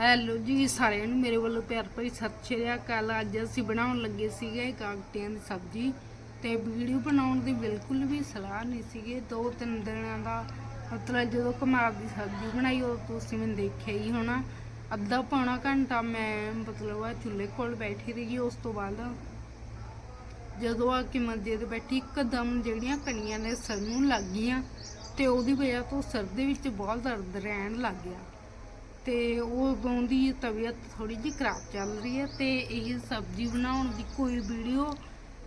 Hello ਜੀ, ਸਾਰਿਆਂ ਨੂੰ ਮੇਰੇ ਵੱਲੋਂ ਪਿਆਰ ਭਰੀ ਸਤਿ ਸ਼੍ਰੀ ਅਕਾਲ। ਅੱਜ ਅਸੀਂ ਬਣਾਉਣ ਲੱਗੇ ਸੀਗੇ ਕਾਗਟਿਆਂ ਦੀ ਸਬਜ਼ੀ ਤੇ ਵੀਡੀਓ ਬਣਾਉਣ ਦੀ ਬਿਲਕੁਲ ਵੀ ਸਲਾਹ ਨਹੀਂ ਸੀਗੇ। ਦੋ ਤਿੰਨ ਦਿਨਾਂ ਦਾ ਮਤਲਬ ਜਦੋਂ ਕਮਾਲ ਦੀ ਸਬਜ਼ੀ ਬਣਾਈ ਉਹ ਤੁਸੀਂ ਮੈਨੂੰ ਦੇਖਿਆ ਹੀ ਹੋਣਾ। ਅੱਧਾ ਪੌਣਾ ਘੰਟਾ ਮੈਂ ਮਤਲਬ ਆ ਚੁੱਲ੍ਹੇ ਕੋਲ ਬੈਠੀ ਰਹੀ ਉਸ ਤੋਂ ਬਾਅਦ ਜਦੋਂ ਆ ਕੇ ਮੰਜੇ ਤੇ ਬੈਠੀ, ਇੱਕਦਮ ਜਿਹੜੀਆਂ ਕਣੀਆਂ ਨੇ ਸਿਰ ਨੂੰ ਲੱਗ ਗਈਆਂ ਤੇ ਉਹਦੀ ਵਜ੍ਹਾ ਤੋਂ ਸਿਰ ਦੇ ਵਿੱਚ ਬਹੁਤ ਦਰਦ ਰਹਿਣ ਲੱਗ ਗਿਆ। ਤੇ ਉਦੋਂ ਦੀ ਤਬੀਅਤ ਥੋੜੀ ਜਿਹੀ ਖਰਾਬ ਚੱਲ ਰਹੀ ਹੈ ਤੇ ਇਹ ਸਬਜ਼ੀ ਬਣਾਉਣ ਦੀ ਕੋਈ ਵੀਡੀਓ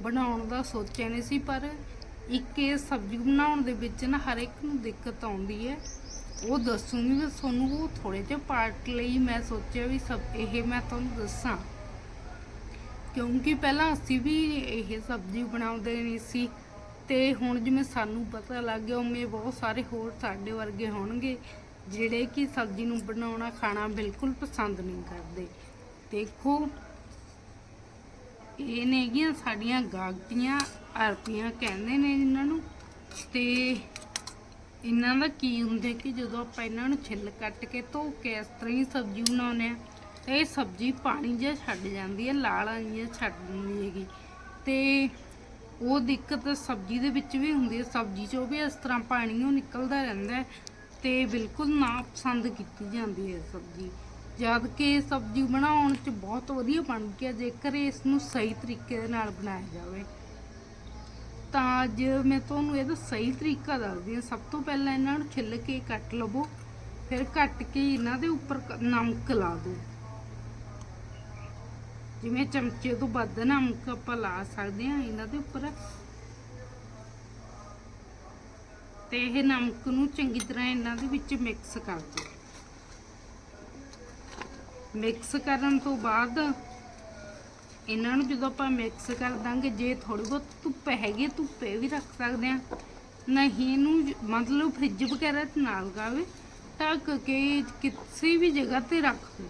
ਬਣਾਉਣ ਦਾ ਸੋਚਿਆ ਨਹੀਂ ਸੀ, ਪਰ ਇੱਕ ਇਹ ਸਬਜ਼ੀ ਬਣਾਉਣ ਦੇ ਵਿੱਚ ਨਾ ਹਰ ਇੱਕ ਨੂੰ ਦਿੱਕਤ ਆਉਂਦੀ ਹੈ। ਉਹ ਦੱਸੂਗੀ ਵੀ ਤੁਹਾਨੂੰ ਉਹ ਥੋੜੇ ਜਿਹੇ ਪਾਰਟ ਲਈ ਮੈਂ ਸੋਚਿਆ ਵੀ ਸਭ ਇਹ ਮੈਂ ਤੁਹਾਨੂੰ ਦੱਸਾਂ। ਕਿਉਂਕਿ ਪਹਿਲਾਂ ਅਸੀਂ ਵੀ ਇਹ ਸਬਜ਼ੀ ਬਣਾਉਂਦੇ ਨਹੀਂ ਸੀ ਤੇ ਹੁਣ ਜਿਵੇਂ ਸਾਨੂੰ ਪਤਾ ਲੱਗ ਗਿਆ, ਉਵੇਂ ਬਹੁਤ ਸਾਰੇ ਹੋਰ ਸਾਡੇ ਵਰਗੇ ਹੋਣਗੇ। ਜਿਹੜੇ ਕਿ ਸਬਜ਼ੀ ਨੂੰ ਬਣਾਉਣਾ ਖਾਣਾ ਬਿਲਕੁਲ ਪਸੰਦ ਨਹੀਂ ਕਰਦੇ। ਦੇਖੋ, ਇਹ ਨੇਗੀਆਂ ਸਾਡੀਆਂ ਗਾਗਟੀਆਂ ਅਰਪੀਆਂ ਕਹਿੰਦੇ ਨੇ ਇਹਨਾਂ ਨੂੰ। ਤੇ ਇਹਨਾਂ ਦਾ ਕੀ ਹੁੰਦਾ ਕਿ ਜਦੋਂ ਆਪਾਂ ਇਹਨਾਂ ਨੂੰ ਛਿੱਲ ਕੱਟ ਕੇ ਧੋ ਕੇ ਇਸ ਤਰ੍ਹਾਂ ਹੀ ਸਬਜ਼ੀ ਬਣਾਉਂਦੇ ਆ ਤੇ ਇਹ ਸਬਜ਼ੀ ਪਾਣੀ ਜਿਹਾ ਛੱਡ ਜਾਂਦੀ ਹੈ, ਲਾਲਾਂ ਜਿਹਾ ਛੱਡ ਦਿੰਦੀ ਹੈਗੀ। ਤੇ ਉਹ ਦਿੱਕਤ ਸਬਜ਼ੀ ਦੇ ਵਿੱਚ ਵੀ ਹੁੰਦੀ ਹੈ, ਸਬਜ਼ੀ 'ਚੋਂ ਵੀ ਇਸ ਤਰ੍ਹਾਂ ਪਾਣੀ ਉਹ ਨਿਕਲਦਾ ਰਹਿੰਦਾ ਤੇ ਬਿਲਕੁਲ ਨਾ ਪਸੰਦ ਕੀਤੀ ਜਾਂਦੀ ਹੈ ਸਬਜ਼ੀ। ਜਦ ਕਿ ਸਬਜ਼ੀ ਬਣਾਉਣ 'ਚ ਬਹੁਤ ਵਧੀਆ ਬਣਦੀ ਹੈ, ਜੇਕਰ ਇਸ ਨੂੰ ਸਹੀ ਤਰੀਕੇ ਦੇ ਨਾਲ ਬਣਾਇਆ ਜਾਵੇ। ਤਾਂ ਅੱਜ ਮੈਂ ਤੁਹਾਨੂੰ ਇਹਦਾ ਸਹੀ ਤਰੀਕਾ ਦੱਸਦੀ ਹਾਂ। ਸਭ ਤੋਂ ਪਹਿਲਾਂ ਇਹਨਾਂ ਨੂੰ ਛਿੱਲ ਕੇ ਕੱਟ ਲਵੋ, ਫਿਰ ਕੱਟ ਕੇ ਇਹਨਾਂ ਦੇ ਉੱਪਰ ਨਮਕ ਲਾ ਦਿਓ। ਜਿਵੇਂ ਚਮਚੇ ਤੋਂ ਵੱਧ ਨਮਕ ਆਪਾਂ ਲਾ ਸਕਦੇ ਹਾਂ, ਇਹਨਾਂ ਦੇ ਉੱਪਰ ਤੇ ਇਹ ਨਮਕ ਨੂੰ ਚੰਗੀ ਤਰ੍ਹਾਂ ਇਹਨਾਂ ਦੇ ਵਿੱਚ ਮਿਕਸ ਕਰ ਦਿਓ ਮਿਕਸ ਕਰਨ ਤੋਂ ਬਾਅਦ ਇਹਨਾਂ ਨੂੰ ਜਦੋਂ ਆਪਾਂ ਮਿਕਸ ਕਰ ਦਾਂਗੇ, ਜੇ ਥੋੜੀ ਬਹੁਤ ਧੁੱਪ ਹੈਗੀ ਧੁੱਪੇ ਵੀ ਰੱਖ ਸਕਦੇ ਆ। ਨਹੀਂ ਇਹਨੂੰ ਮਤਲਬ ਫ੍ਰਿਜ ਵਗੈਰਾ 'ਚ ਨਾ ਲਗਾਵੇ ਢੱਕ ਕੇ ਕਿਸੇ ਵੀ ਜਗ੍ਹਾ ਤੇ ਰੱਖ ਦਿਓ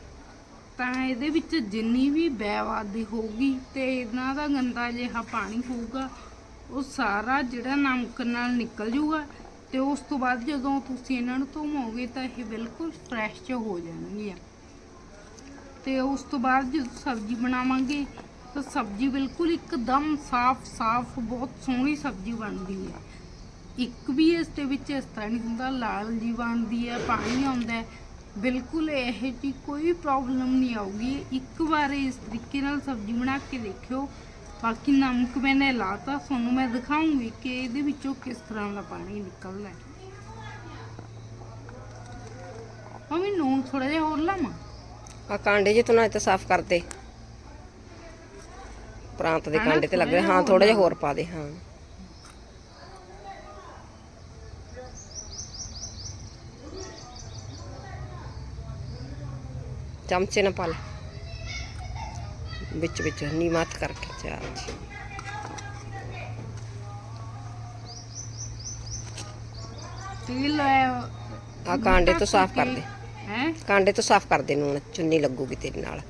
ਤਾਂ ਇਹਦੇ ਵਿੱਚ ਜਿੰਨੀ ਵੀ ਬੈਵਾਦੀ ਹੋਊਗੀ ਤੇ ਇਹਨਾਂ ਦਾ ਗੰਦਾ ਜਿਹਾ ਪਾਣੀ ਹੋਊਗਾ, ਉਹ ਸਾਰਾ ਜਿਹੜਾ ਨਮਕ ਨਾਲ ਨਿਕਲ ਜਾਊਗਾ। ਤੇ ਉਸ ਤੋਂ ਬਾਅਦ ਜਦੋਂ ਤੁਸੀਂ ਇਹਨਾਂ ਨੂੰ ਧੋਵੋਗੇ ਤਾਂ ਇਹ ਬਿਲਕੁਲ ਫਰੈਸ਼ ਹੋ ਜਾਣਗੀਆਂ। ਤੇ ਉਸ ਤੋਂ ਬਾਅਦ ਜਦੋਂ ਸਬਜ਼ੀ ਬਣਾਵਾਂਗੇ ਤਾਂ ਸਬਜ਼ੀ ਬਿਲਕੁਲ ਇੱਕਦਮ ਸਾਫ਼-ਸਾਫ਼ ਬਹੁਤ ਸੋਹਣੀ ਸਬਜ਼ੀ ਬਣਦੀ ਹੈ। ਇੱਕ ਵੀ ਇਸ ਦੇ ਵਿੱਚ ਇਸ ਤਰ੍ਹਾਂ ਨਹੀਂ ਹੁੰਦਾ, ਲਾਲ ਜੀ ਬਣਦੀ ਹੈ, ਪਾਣੀ ਆਉਂਦਾ ਹੈ। ਬਿਲਕੁਲ ਇਹ ਜੀ ਕੋਈ ਪ੍ਰੋਬਲਮ ਨਹੀਂ ਆਊਗੀ। ਇੱਕ ਵਾਰ ਇਸ ਤਰੀਕੇ ਨਾਲ ਸਬਜ਼ੀ ਬਣਾ ਕੇ ਦੇਖਿਓ। ਬਾਕੀ ਨਮਕ ਮੈਨੇ ਲਾਤਾ ਤੁਹਾਨੂੰ ਮੈਂ ਦਿਖਾਉਂਗੀ ਕਿ ਇਹਦੇ ਵਿੱਚੋਂ ਕਿਸ ਤਰ੍ਹਾਂ ਦਾ ਪਾਣੀ ਨਿਕਲਦਾ ਹੈ। ਮੰਮੀ ਨੂਨ ਥੋੜਾ ਜਿਹਾ ਹੋਰ ਲਾਵਾਂ। ਆ ਕਾਂਡੇ ਜੇ ਤੋਂ ਨਾ ਤਾਂ ਸਾਫ਼ ਕਰ ਦੇ। ਪ੍ਰਾਂਤ ਦੇ ਕਾਂਡੇ ਤੇ ਲੱਗ ਥੋੜ੍ਹਾ ਰਿਹਾ। ਹਾਂ ਥੋੜਾ ਜਿਹਾ ਹੋਰ ਹੋਰ ਪਾ ਦੇ ਹਾਂ। ਚਮਚੇ ਨਾਲ ਪਾ ਲੈ। ਵਿੱਚ ਵਿੱਚ ਨੀਮਤ ਕਰਕੇ ਚਾਰ ਜੀ। ਤੇਲ ਆ ਕਾਂਡੇ ਤੋਂ ਸਾਫ਼ ਕਰ ਦੇ। ਹੈ? ਕਾਂਡੇ ਤੋਂ ਸਾਫ਼ ਕਰ ਦੇ ਨੂਣ ਚੁੰਨੀ ਲੱਗੂਗੀ ਤੇਰੇ ਨਾਲ।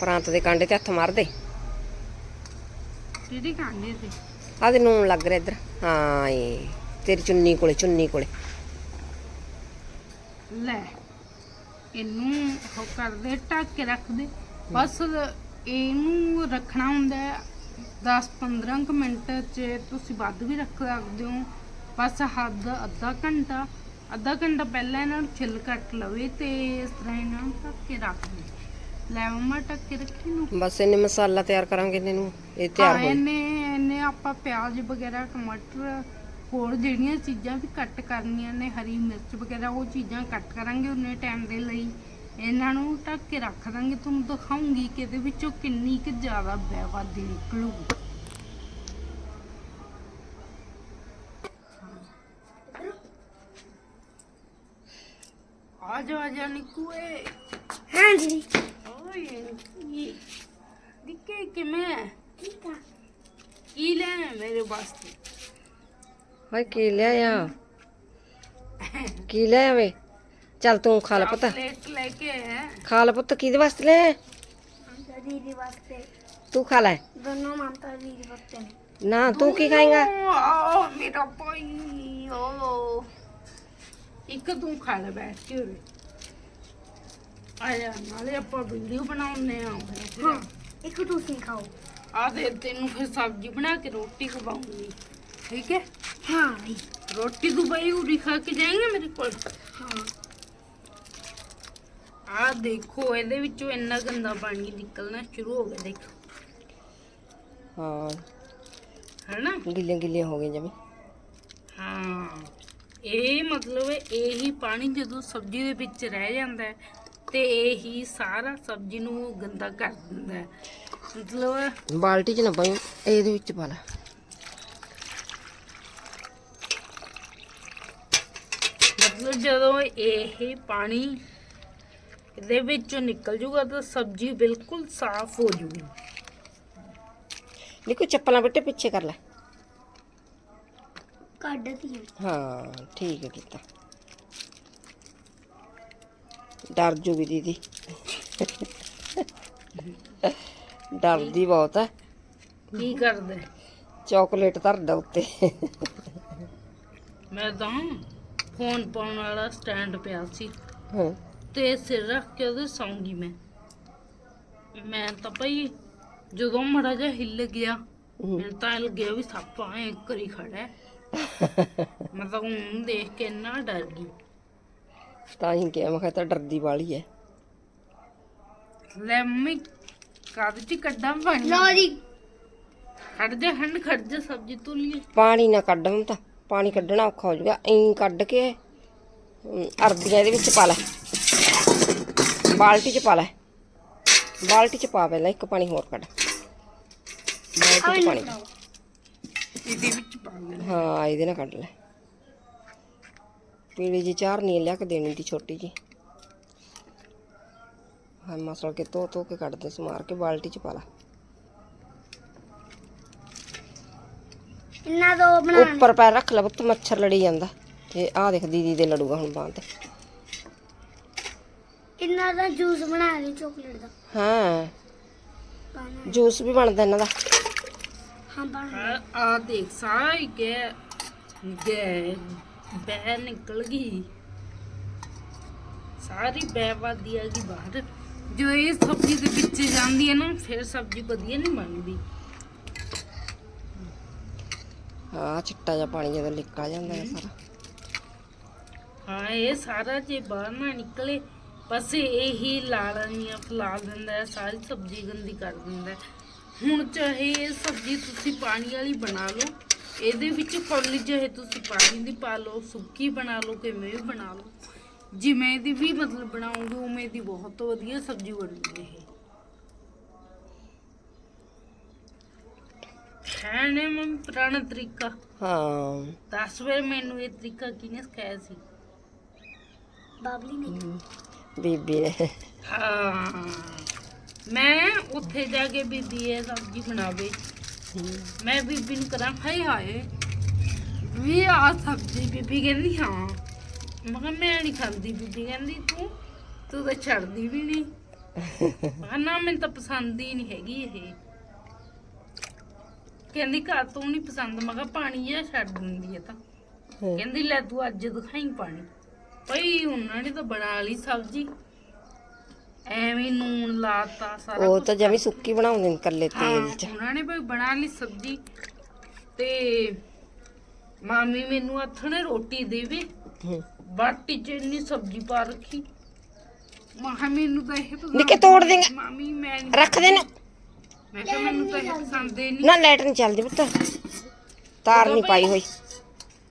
ਪ੍ਰਾਂਤ ਦੇ ਕਾਂਡੇ ਤੇ ਹੱਥ ਮਾਰ ਦੇ। ਕਿਹੜੀ ਕਾਂਡੇ ਤੇ? ਆਦੇ ਨੂਣ ਲੱਗ ਰਿਹਾ ਇੱਧਰ। ਹਾਂ ਏ ਤੇਰੀ ਚੁੰਨੀ ਕੋਲੇ ਚੁੰਨੀ ਕੋਲੇ। ਲੈ। ਇਹਨੂੰ ਉਹ ਕਰਦੇ ਢੱਕ ਕੇ ਰੱਖ ਦੇ ਬਸ ਇਹਨੂੰ ਰੱਖਣਾ ਹੁੰਦਾ 10-15 ਕੁ ਮਿੰਟ ਚ ਤੁਸੀਂ ਵੱਧ ਵੀ ਰੱਖ ਸਕਦੇ ਹੋ। ਬਸ ਹੱਦ ਅੱਧਾ ਘੰਟਾ। ਅੱਧਾ ਘੰਟਾ ਪਹਿਲਾਂ ਇਹਨਾਂ ਨੂੰ ਛਿੱਲ ਕੱਟ ਲਵੇ ਤੇ ਇਸ ਤਰ੍ਹਾਂ ਇਹਨਾਂ ਨੂੰ ਢੱਕ ਕੇ ਰੱਖ ਦੇ। ਲੈ ਮੰਮਾ ਢੱਕ ਕੇ ਰੱਖੀ ਨੂੰ ਬਸ ਇਹਨੇ ਮਸਾਲਾ ਤਿਆਰ ਕਰਾਂਗੇ ਇਹਨੂੰ ਇਹ ਤਿਆਰ ਹਾਂ, ਹੋ ਇਹਨੇ ਇਹਨੇ ਆਪਾਂ ਪਿਆਜ਼ ਵਗੈਰਾ ਟਮਾਟਰ ਹੋਰ ਜਿਹੜੀਆਂ ਚੀਜ਼ਾਂ ਵੀ ਕੱਟ ਕਰਨੀਆਂ ਨੇ ਹਰੀ ਮਿਰਚ ਵਗੈਰਾ ਉਹ ਚੀਜ਼ਾਂ ਕੱਟ ਕਰਾਂਗੇ ਉਹਨੇ ਟਾਈਮ ਦੇ ਲਈ। ਇਹਨਾਂ ਨੂੰ ਢੱਕ ਕੇ ਰੱਖ ਦਾਂਗੇ। ਤੁਹਾਨੂੰ ਦਿਖਾਉਂਗੀ ਕਿ ਇਹਦੇ ਵਿੱਚੋਂ ਕਿੰਨੀ ਕੁ ਜ਼ਿਆਦਾ ਬੈਵਾਦੀ ਨਿਕਲੂਗੀ। ਆ ਜਾ ਆ ਜਾ ਨਿੱਕੂਏ ਹਾਂ ਜੀ ਓਏ ਨਿੱਕੀ ਨਿੱਕੇ ਕਿਵੇਂ ਕੀ ਲੈਣਾ ਹੈ ਮੇਰੇ ਵਾਸਤੇ? ਹਾਏ ਕੀ ਲਿਆ ਕੀ ਲਿਆ ਵੇ ਚੱਲ ਤੂੰ ਖਾ ਲੈ ਪੁੱਤ ਪਲੇਟ ਲੈ ਕੇ ਆਇਆ ਖਾ ਲੈ ਪੁੱਤ ਕਿਹਦੇ ਵਾਸਤੇ ਲੈ ਮਮਤਾ ਦੀਦੀ ਵਾਸਤੇ ਤੂੰ ਖਾ ਲੈ ਦੋਨੋਂ ਮਮਤਾ ਦੀਦੀ ਵਾਸਤੇ ਨੇ ਨਾ ਤੂੰ ਕੀ ਖਾਏਗਾ ਆ ਮੇਰਾ ਭਾਈ ਓ ਇੱਕ ਤੂੰ ਖਾ ਲੈ ਬੈਠ ਕੇ ਉਰੇ ਆਇਆ ਨਾਲੇ ਆਪਾਂ ਵੀਡੀਓ ਬਣਾਉਂਦੇ ਆ ਹਾਂ ਇੱਕ ਤੁਸੀਂ ਖਾਓ ਆ ਦੇ ਤੈਨੂੰ ਫਿਰ ਸਬਜ਼ੀ ਬਣਾ ਕੇ ਰੋਟੀ ਖਵਾਉਂਗੀ ਠੀਕ ਹੈ? ਹਾਂ ਬਈ ਰੋਟੀ ਤੂੰ ਬਈ ਉਰੀ ਖਾ ਕੇ ਜਾਏਂਗਾ ਮੇਰੇ ਕੋਲ? ਹਾਂ। ਆ ਦੇਖੋ ਇਹਦੇ ਵਿੱਚੋਂ ਇੰਨਾ ਗੰਦਾ ਪਾਣੀ ਨਿਕਲਣਾ ਸ਼ੁਰੂ ਹੋ ਗਿਆ ਦੇਖੋ। ਹਾਂ। ਹੈਨਾ? ਗਿੱਲੇ ਗਿੱਲੇ ਹੋ ਗਏ ਜਮੀ। ਹਾਂ। ਇਹ ਮਤਲਬ ਇਹੀ ਪਾਣੀ ਜਦੋਂ ਸਬਜ਼ੀ ਦੇ ਵਿੱਚ ਰਹਿ ਜਾਂਦਾ ਹੈ ਤੇ ਇਹੀ ਸਾਰਾ ਸਬਜ਼ੀ ਨੂੰ ਗੰਦਾ ਕਰ ਦਿੰਦਾ ਹੈ। ਮਤਲਬ ਬਾਲਟੀ 'ਚ ਨਾ ਪਾਈ ਇਹਦੇ ਵਿੱਚ ਪਾ ਲੈ ਮਤਲਬ ਜਦੋਂ ਇਹ ਪਾਣੀ ਇਹਦੇ ਵਿੱਚੋਂ ਨਿਕਲ ਜੂਗਾ ਤਾਂ ਸਬਜ਼ੀ ਬਿਲਕੁਲ ਸਾਫ਼ ਹੋ ਜੂਗੀ। ਦੇਖੋ ਚੱਪਲਾਂ ਬਿੱਟੇ ਪਿੱਛੇ ਕਰ ਲੈ। ਕੱਢਦੀ ਹਾਂ ਹਾਂ ਠੀਕ ਹੈ ਕੀਤਾ। ਡਰ ਜੂਗੀ ਦੀਦੀ। ਡਰਦੀ ਬਹੁਤ ਹੈ। ਕੀ ਕਰਦਾ? ਚਾਕਲੇਟ ਧਰਦਾ ਉੱਤੇ। ਮੈਂ ਤਾਂ ਫੋਨ ਪਾਉਣ ਵਾਲਾ ਸਟੈਂਡ ਪਿਆ ਸੀ। ਹਾਂ। ਤੇ ਸਿਰ ਰੱਖ ਕੇ ਉਹਦੇ ਸੌਂਗੀ ਮੈਂ। ਮੈਂ ਤਾਂ ਭਈ ਜਦੋਂ ਮੜਾ ਜਿਹਾ ਹਿੱਲ ਗਿਆ। ਮੈਨੂੰ ਤਾਂ ਲੱਗਿਆ ਵੀ ਸੱਪ ਐ ਕਰੀ ਖੜਾ ਹੈ। ਮਤਲਬ ਉਹਨੂੰ ਦੇਖ ਕੇ ਇੰਨਾ ਡਰ ਗਈ। ਤਾਂ ਹੀ ਕਿਹਾ ਮੈਂ ਕਿਹਾ ਤਾਂ ਡਰਦੀ ਵਾਲੀ ਹੈ। ਲੈ ਮੰਮੀ ਕਾਦ ਚ ਕੱਢਾਂ ਪਾਣੀ? ਲਓ ਜੀ। ਖੜ ਜਾ ਹੰਡ ਖੜ ਜਾ ਸਬਜ਼ੀ ਤੁਲੀ ਪਾਣੀ ਨਾ ਕੱਢ ਤਾਂ। ਪਾਣੀ ਕੱਢਣਾ ਔਖਾ ਹੋ ਜਾਊਗਾ। ਐਂ ਕੱਢ ਕੇ ਅਮ, ਅਰਬੀਆਂ ਇਹਦੇ ਵਿੱਚ ਪਾ ਲੈ। ਬਾਲਟੀ 'ਚ ਪਾ ਲੈ। ਬਾਲਟੀ 'ਚ ਪਾ ਪਹਿਲਾਂ ਇੱਕ ਪਾਣੀ ਹੋਰ ਕੱਢ। ਬਾਲਟੀ 'ਚ ਪਾਣੀ। ਇਹਦੇ ਵਿੱਚ ਪਾ ਦੇ ਹਾਂ ਇਹਦੇ ਨਾਲ ਕੱਢ ਲੈ। ਪੀਲੀ ਜੀ ਚਾਰ ਨਹੀਂ ਲਿਆ ਕੇ ਦੇਣੀ ਦੀ ਛੋਟੀ ਜੀ ਹਾਂ ਮਸਲ ਕੇ ਧੋ ਧੋ ਕੇ ਕੱਢ ਦੇ ਸਮਾਰ ਕੇ ਬਾਲਟੀ 'ਚ ਪਾ ਲੈ। ਇੰਨਾ ਦੋ ਬਣਾਣੇ ਉੱਪਰ ਪੈਰ ਰੱਖ ਲੈ ਪੁੱਤ ਮੱਛਰ ਲੜੀ ਜਾਂਦਾ। ਤੇ ਆਹ ਦੇਖ ਦੀਦੀ ਦੇ ਲੜੂਗਾ ਹੁਣ ਬਾਂਹ ਤੇ ਇੰਨਾ ਦਾ ਜੂਸ ਬਣਾ ਲਈ ਚਾਕਲੇਟ ਦਾ? ਹਾਂ। ਪਾਣਾ ਜੂਸ ਵੀ ਬਣਦਾ ਇਹਨਾਂ ਦਾ। ਹਾਂ ਬਣ ਆ ਦੇਖ ਸਾਰੀ ਗੈ ਗੈ ਬੈ ਨਿਕਲ ਗਈ। ਸਾਰੀ ਬੈ ਵਾਦੀ ਆ ਗਈ ਬਾਹਰ। ਜੋ ਇਹ ਸਬਜ਼ੀ ਦੇ ਵਿੱਚ ਜਾਂਦੀ ਹੈ ਨਾ ਫਿਰ ਸਬਜ਼ੀ ਵਧੀਆ ਨਹੀਂ ਬਣਦੀ। ਹਾਂ ਚਿੱਟਾ ਜਿਹਾ ਪਾਣੀ ਜਦੋਂ ਨਿਕਲ ਜਾਂਦਾ ਹੈ ਸਾਰਾ। ਹਾਂ, ਇਹ ਸਾਰਾ ਜੇ ਬਾਹਰ ਨਾ ਨਿਕਲੇ, ਬਸ ਇਹੀ ਲਾਲਣੀਆਂ ਫੈਲਾ ਦਿੰਦਾ ਹੈ, ਸਾਰੀ ਸਬਜ਼ੀ ਗੰਦੀ ਕਰ ਦਿੰਦਾ ਹੈ। ਹੁਣ ਚਾਹੇ ਇਹ ਸਬਜ਼ੀ ਤੁਸੀਂ ਪਾਣੀ ਵਾਲੀ ਬਣਾ ਲਓ, ਇਹਦੇ ਵਿੱਚ ਕੌਲੀ ਚਾਹੇ ਤੁਸੀਂ ਪਾਣੀ ਦੀ ਪਾ ਲਓ, ਸੁੱਕੀ ਬਣਾ ਲਓ ਕਿਵੇਂ ਵੀ ਬਣਾ ਲਓ। ਜਿਵੇਂ ਦੀ ਵੀ ਮਤਲਬ ਬਣਾਉਂਗੇ, ਉਵੇਂ ਦੀ ਬਹੁਤ ਵਧੀਆ ਸਬਜ਼ੀ ਬਣੂਗੀ ਇਹ। ਹੈ ਨੇ ਮੈਂ ਪੁਰਾਣਾ ਤਰੀਕਾ। ਹਾਂ। ਦਸ ਵਾਰ ਮੈਨੂੰ ਇਹ ਤਰੀਕਾ ਕਿਹਨੇ ਸਿਖਾਇਆ ਸੀ? ਬਾਬਲੀ ਨੇ। ਬੀਬੀ ਨੇ। ਹਾਂ। ਮੈਂ ਉੱਥੇ ਜਾ ਕੇ ਬੀਬੀ ਇਹ ਸਬਜ਼ੀ ਬਣਾਵੇ। ਮੈਂ ਬੀਬੀ ਨੂੰ ਕਰਾਂ ਹਾਏ ਹਾਏ। ਵੀ ਆ ਸਬਜ਼ੀ ਬੀਬੀ ਕਹਿੰਦੀ ਹਾਂ। ਮੈਂ ਕਿਹਾ ਮੈਂ ਨਹੀਂ ਖਾਂਦੀ ਬੀਬੀ ਕਹਿੰਦੀ ਤੂੰ ਤੂੰ ਤਾਂ ਛੱਡਦੀ ਵੀ ਨਹੀਂ। ਮੈਂ ਨਾ ਮੈਨੂੰ ਤਾਂ ਪਸੰਦ ਹੀ ਨਹੀਂ ਹੈਗੀ ਇਹ। ਕਹਿੰਦੀ ਘਰ ਤੋਂ ਨਹੀਂ ਪਸੰਦ ਮੈਂ ਕਿਹਾ ਪਾਣੀ ਜਿਹਾ ਛੱਡ ਦਿੰਦੀ ਹੈ ਤਾਂ। ਕਹਿੰਦੀ ਲੈ ਤੂੰ ਅੱਜ ਦਿਖਾਈ ਪਾਣੀ। ਭਈ ਉਹਨਾਂ ਨੇ ਤਾਂ ਬਣਾ ਲਈ ਸਬਜ਼ੀ। ਐਵੇਂ ਨੂਨ ਲਾਤਾ ਸਾਰਾ ਉਹ ਤਾਂ ਜਮੀ ਸੁੱਕੀ ਬਣਾਉਂਦੇ ਨੇ ਕੱਲੇ ਤੇਲ 'ਚ। ਉਹਨਾਂ ਨੇ ਭਈ ਬਣਾ ਲਈ ਸਬਜ਼ੀ। ਤੇ ਮਾਮੀ ਮੈਨੂੰ ਨੇ ਰੋਟੀ ਦੇਵੇ। ਬਾਟੀ ਚ ਇੰਨੀ ਸਬਜ਼ੀ ਪਾ ਰੱਖੀ। ਮਾਂ ਮੈਨੂੰ ਤਾਂ ਇਹ ਨਿੱਕੇ ਤੋੜ ਦੇਂਗਾ। ਮਾਮੀ ਮੈਂ ਰੱਖ ਦੇ ਨਾ ਮੈਂ ਕਿਹਾ ਮੈਨੂੰ ਤਾਂ ਇਹ ਪਸੰਦ ਹੀ ਨਹੀਂ। ਨਾ ਲਾਈਟ ਨਹੀਂ ਚੱਲਦੀ ਪੁੱਤ। ਤਾਰ ਨਹੀਂ ਪਾਈ ਹੋਈ।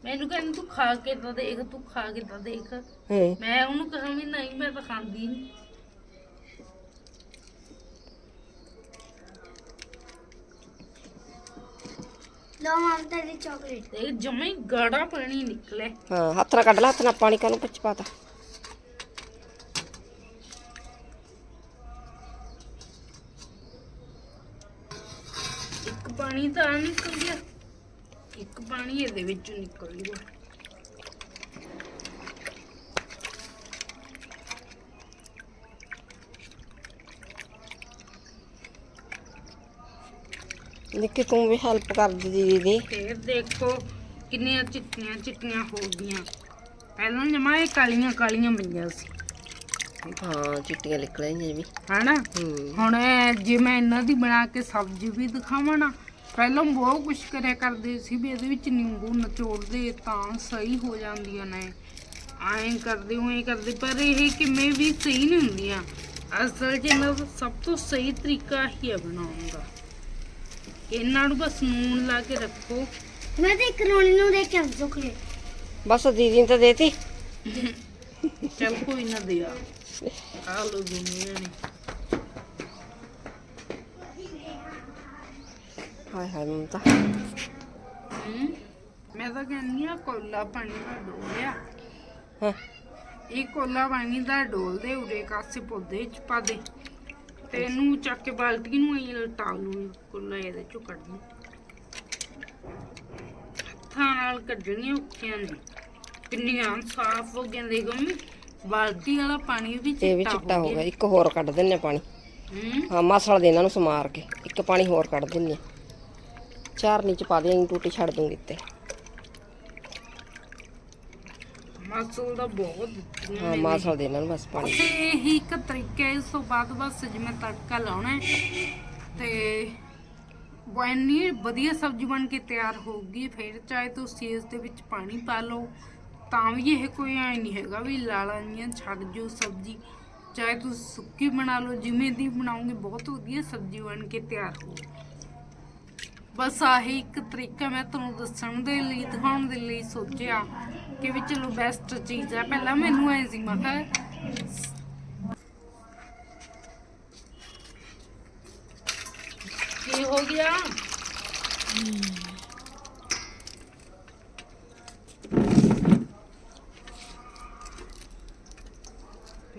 ਮੈਨੂੰ ਕਹਿੰਦੀ ਤੂੰ ਖਾ ਕੇ ਤਾਂ ਦੇਖ ਤੂੰ ਖਾ ਕੇ ਤਾਂ ਦੇਖ। ਹੂੰ। ਮੈਂ ਉਹਨੂੰ ਕਹਾਂ ਵੀ ਨਹੀਂ ਮੈਂ ਤਾਂ ਖਾਂਦੀ ਨਹੀਂ ਲਓ ਮਮਤਾ ਦੀ ਚਾਕਲੇਟ ਇਹ ਜਮੇ ਗਾੜਾ ਪਾਣੀ ਨਿਕਲੇ ਹਾਂ ਹੱਥ ਨਾਲ ਕੱਢ ਲੈ ਹੱਥ ਨਾਲ ਪਾਣੀ ਕਾਹਨੂੰ ਵਿੱਚ ਪਾਤਾ ਇੱਕ ਪਾਣੀ ਤਾਂ ਨਿਕਲ ਗਿਆ। ਇੱਕ ਪਾਣੀ ਇਹਦੇ ਵਿੱਚੋਂ ਨਿਕਲ ਗਿਆ। ਨਿੱਕੀ ਤੂੰ ਵੀ ਹੈਲਪ ਕਰ ਦੇ ਦੀਦੀ। ਫੇਰ ਦੇਖੋ ਕਿੰਨੀਆਂ ਚਿੱਟੀਆਂ ਚਿੱਟੀਆਂ ਹੋ ਗਈਆਂ। ਪਹਿਲਾਂ ਜਮਾ ਇਹ ਕਾਲੀਆਂ ਕਾਲੀਆਂ ਪਈਆਂ ਸੀ। ਹਾਂ ਚਿੱਟੀਆਂ ਨਿਕਲੀਆਂ ਜਿਵੇਂ। ਹਨਾ? ਹੂੰ। ਹੁਣ ਇਹ ਜੇ ਮੈਂ ਇਹਨਾਂ ਦੀ ਬਣਾ ਕੇ ਸਬਜ਼ੀ ਵੀ ਦਿਖਾਵਾਂ ਨਾ ਪਹਿਲਾਂ ਬਹੁਤ ਕੁਝ ਕਰਿਆ ਕਰਦੇ ਸੀ ਵੀ ਇਹਦੇ ਵਿੱਚ ਨਿੰਬੂ ਨਿਚੋੜਦੇ ਤਾਂ ਸਹੀ ਹੋ ਜਾਂਦੀਆਂ ਨੇ। ਐਂ ਕਰਦੇ ਹੋਏ ਕਰਦੇ ਪਰ ਇਹ ਕਿਵੇਂ ਵੀ ਸਹੀ ਨਹੀਂ ਹੁੰਦੀਆਂ। ਅਸਲ 'ਚ ਇਹਨਾਂ ਦਾ ਸਭ ਤੋਂ ਸਹੀ ਤਰੀਕਾ ਹੀ ਹੈ ਬਣਾਉਣ ਦਾ। ਇਹਨਾਂ ਨੂੰ ਬਸ ਨੂਨ ਲਾ ਕੇ ਰੱਖੋ। ਮੈਂ ਤੇ ਇੱਕ ਰੋਣੀ ਨੂੰ ਦੇਖ ਕੇ ਚਾਕਲੇਟ ਬਸ ਦੀਦੀ ਨੇ ਤਾਂ ਦੇਤੀ। ਚੱਲ ਕੋਈ ਨਾ ਦਿਆ। ਆ ਲੋ ਦੁਨੀਆ ਨੇ ਹਾਏ ਹਾਏ ਮਮਤਾ ਮੈਂ ਤਾਂ ਕਹਿੰਦੀ ਆ ਕੋਲਾ ਪਾਣੀ ਦਾ ਡੋਲਿਆ ਹਾਂ। ਇਹ ਕੋਲਾ ਪਾਣੀ ਦਾ ਡੋਲ ਦੇ ਉਰੇ ਕਾਸੇ ਪੌਦੇ ਚ ਪਾ ਦੇ। ਤੇ ਇਹਨੂੰ ਚੱਕ ਕੇ ਬਾਲਟੀ ਨੂੰ ਐਂ ਲਟਾ ਲੂ ਕੋਲਾ ਇਹਦੇ ਚੋਂ ਕੱਢ ਲੂ। ਹੱਥਾਂ ਨਾਲ ਕੱਢਣੀਆਂ ਔਖੀਆਂ ਨੇ। ਕਿੰਨੀਆਂ ਸਾਫ਼ ਹੋ ਗਈਆਂ ਦੇਖੋ ਮੰਮੀ ਬਾਲਟੀ ਵਾਲਾ ਪਾਣੀ ਵੀ ਇਹ ਵੀ ਚਿੱਟਾ ਹੋ ਗਿਆ। ਇੱਕ ਹੋਰ ਕੱਢ ਦਿੰਨੇ ਪਾਣੀ। ਹੂੰ? ਹਾਂ ਮਸਲ ਦੇ ਇਹਨਾਂ ਨੂੰ ਸਮਾਰ ਕੇ। ਇੱਕ ਪਾਣੀ ਹੋਰ ਕੱਢ ਦਿੰਨੇ ਚਾਰ ਨੀਚ ਪਾ ਦੇ ਅਸੀਂ ਟੂਟੀ ਛੱਡ ਦੂੰਗੀ ਤੇ ਮਸਲ ਦਾ ਬਹੁਤ ਹਾਂ ਮਸਲ ਦੇ ਇਹਨਾਂ ਨੂੰ ਬਸ ਪਾਣੀ ਬਸ ਇਹੀ ਇੱਕ ਤਰੀਕਾ ਹੈ ਇਸ ਤੋਂ ਬਾਅਦ ਬਸ ਜਿਵੇਂ ਤੜਕਾ ਲਾਉਣਾ ਹੈ ਤੇ ਵੈਨੀ ਵਧੀਆ ਸਬਜ਼ੀ ਬਣ ਕੇ ਤਿਆਰ ਹੋਊਗੀ ਫਿਰ ਚਾਹੇ ਤੁਸੀਂ ਇਸ ਦੇ ਵਿੱਚ ਪਾਣੀ ਪਾ ਲਓ ਤਾਂ ਵੀ ਇਹ ਕੋਈ ਐ ਨਹੀਂ ਹੈਗਾ ਵੀ ਲਾਲਾਂ ਜੀਆਂ ਛੱਡ ਜੋ ਸਬਜ਼ੀ। ਚਾਹੇ ਤੁਸੀਂ ਸੁੱਕੀ ਬਣਾ ਲਓ ਜਿਵੇਂ ਦੀ ਬਣਾਓਗੇ ਬਹੁਤ ਵਧੀਆ ਸਬਜ਼ੀ ਬਣ ਕੇ ਤਿਆਰ ਹੋਊ ਬਸ ਆਹੀ ਇੱਕ ਤਰੀਕਾ ਮੈਂ ਤੁਹਾਨੂੰ ਦੱਸਣ ਦੇ ਲਈ, ਦਿਖਾਉਣ ਦੇ ਲਈ ਸੋਚਿਆ ਕਿ ਵੀ ਚਲੋ ਬੈਸਟ ਚੀਜ਼ ਹੈ। ਪਹਿਲਾਂ ਮੈਨੂੰ ਐ ਸੀ, ਮੈਂ ਕਿਹਾ ਕੀ ਹੋ ਗਿਆ?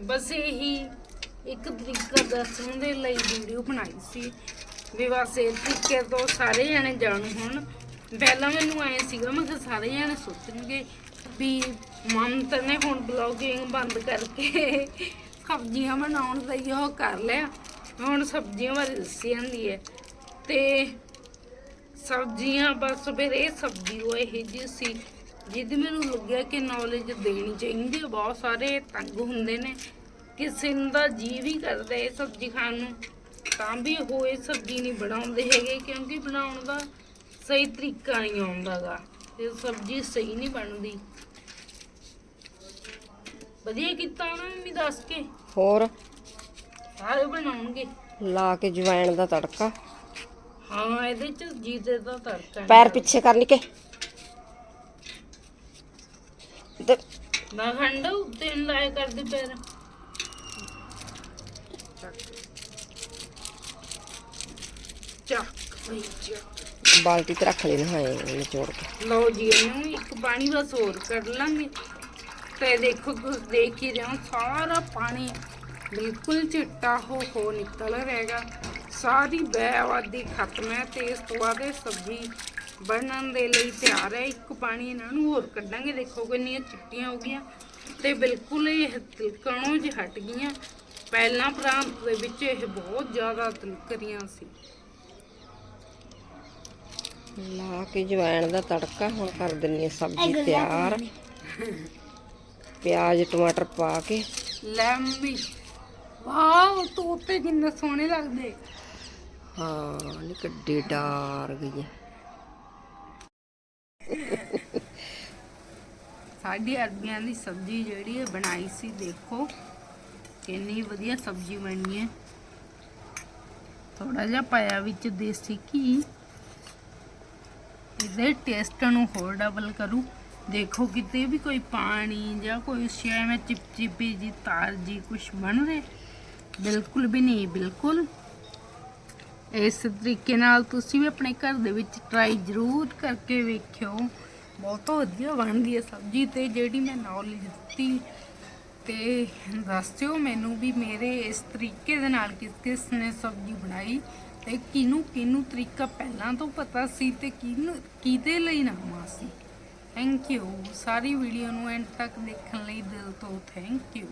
ਬਸ ਇਹੀ ਇੱਕ ਤਰੀਕਾ ਦੱਸਣ ਦੇ ਲਈ ਵੀਡੀਓ ਬਣਾਈ ਸੀ। ਵੀ ਬਸ ਇਹ ਤਰੀਕੇ ਤੋਂ ਸਾਰੇ ਜਣੇ ਜਾਣੂ ਹੁਣ। ਪਹਿਲਾਂ ਮੈਨੂੰ ਐ ਸੀਗਾ, ਮੈਂ ਕਿ ਸਾਰੇ ਜਣੇ ਸੋਚਣਗੇ ਵੀ ਮਮਤਾ ਨੇ ਹੁਣ ਬਲੌਗਿੰਗ ਬੰਦ ਕਰਕੇ ਸਬਜ਼ੀਆਂ ਬਣਾਉਣ ਦਾ ਹੀ ਉਹ ਕਰ ਲਿਆ। ਹੁਣ ਸਬਜ਼ੀਆਂ ਬਾਰੇ ਦੱਸੀ ਜਾਂਦੀ ਹੈ। ਤੇ ਸਬਜ਼ੀਆਂ ਬਸ ਫਿਰ ਇਹ ਸਬਜ਼ੀ ਉਹ ਇਹ ਜੀ ਸੀ, ਜਿਹਦੀ ਮੈਨੂੰ ਲੱਗਿਆ ਕਿ ਨੌਲੇਜ ਦੇਣੀ ਚਾਹੀਦੀ ਹੈ। ਬਹੁਤ ਸਾਰੇ ਤੰਗ ਹੁੰਦੇ ਨੇ। ਕਿਸੇ ਦਾ ਜੀ ਵੀ ਕਰਦਾ ਇਹ ਸਬਜ਼ੀ ਖਾਣ ਨੂੰ। ਤਾਂ ਵੀ ਇਹ ਸਬਜ਼ੀ ਨਹੀਂ ਬਣਾਉਂਦੇ ਹੈਗੇ ਕਿਉਂਕਿ ਬਣਾਉਣ ਦਾ ਸਹੀ ਤਰੀਕਾ ਨਹੀਂ ਆਉਂਦਾਗਾ। ਇਹ ਸਬਜ਼ੀ ਸਹੀ ਨਹੀਂ ਬਣਦੀ। ਵਧੀਆ ਕੀਤਾ ਉਹਨਾਂ ਨੇ ਵੀ ਦੱਸ ਕੇ। ਹੋਰ? ਸਾਰੇ ਬਣਾਉਣਗੇ। ਲਾ ਕੇ ਜਵੈਣ ਦਾ ਤੜਕਾ। ਹਾਂ ਇਹਦੇ ਚ ਜੀਰੇ ਦਾ ਤੜਕਾ ਹੈ। ਪੈਰ ਪਿੱਛੇ ਕਰ ਨਿੱਕੇ। ਤੇ ਨਾ ਖੰਡ ਉੱਤੇ ਨੂੰ ਕਰਦੀ ਪੈਰ। ਚੱਕ। ਬਈ ਚੱਕ ਬਾਲਟੀ ਤੇ ਰੱਖ ਲੈਣਾ ਹਾਂ ਨਿਚੋੜ ਕੇ। ਲਓ ਜੀ, ਇਹਨੂੰ ਇੱਕ ਪਾਣੀ ਬਸ ਹੋਰ ਕੱਢ ਲਾਂਗੇ। ਤੇ ਦੇਖੋ ਤੁਸੀਂ ਦੇਖ ਹੀ ਰਹੇ ਹੋ, ਸਾਰਾ ਪਾਣੀ ਬਿਲਕੁਲ ਚਿੱਟਾ ਹੋ ਹੋ ਨਿਕਲ ਰਹੇਗਾ। ਸਾਰੀ ਬੈਵਾਦੀ ਖਤਮ ਹੈ ਤੇ ਇਸ ਤੋਂ ਬਾਅਦ ਇਹ ਸਬਜ਼ੀ ਬਣਨ ਦੇ ਲਈ ਤਿਆਰ ਹੈ। ਇੱਕ ਪਾਣੀ ਇਹਨਾਂ ਨੂੰ ਹੋਰ ਕੱਢਾਂਗੇ। ਦੇਖੋ ਕਿੰਨੀਆਂ ਚਿੱਟੀਆਂ ਹੋ ਗਈਆਂ ਤੇ ਬਿਲਕੁਲ ਇਹ ਤਿਲਕਣੋਂ ਜਿ ਹਟ ਗਈਆਂ। ਪਹਿਲਾਂ ਪ੍ਰਾਂਤ ਦੇ ਵਿੱਚ ਇਹ ਬਹੁਤ ਜ਼ਿਆਦਾ ਤਿਲਕਰੀਆਂ ਸੀ। ਲਾ ਕੇ ਜਵੈਣ ਦਾ ਤੜਕਾ ਹੁਣ ਕਰ ਦਿੰਨੀ ਆ ਸਬਜ਼ੀ ਤਿਆਰ। ਪਿਆਜ਼ ਟਮਾਟਰ ਪਾ ਕੇ। ਲੈਮੀ ਵਾਓ ਤੋਤੇ ਕਿੰਨੇ ਸੋਹਣੇ ਲੱਗਦੇ। ਹਾਂ ਨੀ ਕੱਡੀ ਡਾਰ ਗਈ ਸਾਡੀ ਅਰਬੀਆਂ ਦੀ ਸਬਜ਼ੀ ਜਿਹੜੀ ਹੈ ਬਣਾਈ ਸੀ ਦੇਖੋ। ਕਿੰਨੀ ਵਧੀਆ ਸਬਜ਼ੀ ਬਣੀ ਹੈ ਥੋੜਾ ਜਿਹਾ ਪਾਇਆ ਵਿੱਚ ਦੇਸੀ ਘੀ। ਇਹਦੇ ਟੇਸਟ ਨੂੰ ਹੋਰ ਡਬਲ ਕਰੂ। ਦੇਖੋ ਕਿਤੇ ਵੀ ਕੋਈ ਪਾਣੀ ਜਾਂ ਕੋਈ ਸ਼ੈ ਵਿੱਚ ਚਿਪਚਿਪੀ ਜੀ, ਤਾਰ ਜੀ ਕੁਝ ਬਣ ਰਿਹਾ। ਬਿਲਕੁਲ ਵੀ ਨਹੀਂ, ਬਿਲਕੁਲ। ਇਸ ਤਰੀਕੇ ਨਾਲ ਤੁਸੀਂ ਵੀ ਆਪਣੇ ਘਰ ਦੇ ਵਿੱਚ ਟਰਾਈ ਜ਼ਰੂਰ ਕਰਕੇ ਵੇਖਿਓ। ਬਹੁਤ ਵਧੀਆ ਬਣਦੀ ਹੈ ਸਬਜ਼ੀ ਤੇ ਜਿਹੜੀ ਮੈਂ ਨੌਲੇਜ ਦਿੱਤੀ ਤੇ ਦੱਸਿਓ ਮੈਨੂੰ ਵੀ ਮੇਰੇ ਇਸ ਤਰੀਕੇ ਦੇ ਨਾਲ ਕਿਸ ਕਿਸ ਨੇ ਸਬਜ਼ੀ ਬਣਾਈ। ਤੇ ਕਿਹਨੂੰ ਕਿਹਨੂੰ ਤਰੀਕਾ ਪਹਿਲਾਂ ਤੋਂ ਪਤਾ ਸੀ ਤੇ ਕਿਹਨੂੰ ਕਿਹਦੇ ਲਈ ਨਾਮਾ ਸੀ ਥੈਂਕ ਯੂ ਸਾਰੀ ਵੀਡੀਓ ਨੂੰ ਐਂਡ ਤੱਕ ਦੇਖਣ ਲਈ ਦਿਲ ਤੋਂ ਥੈਂਕ ਯੂ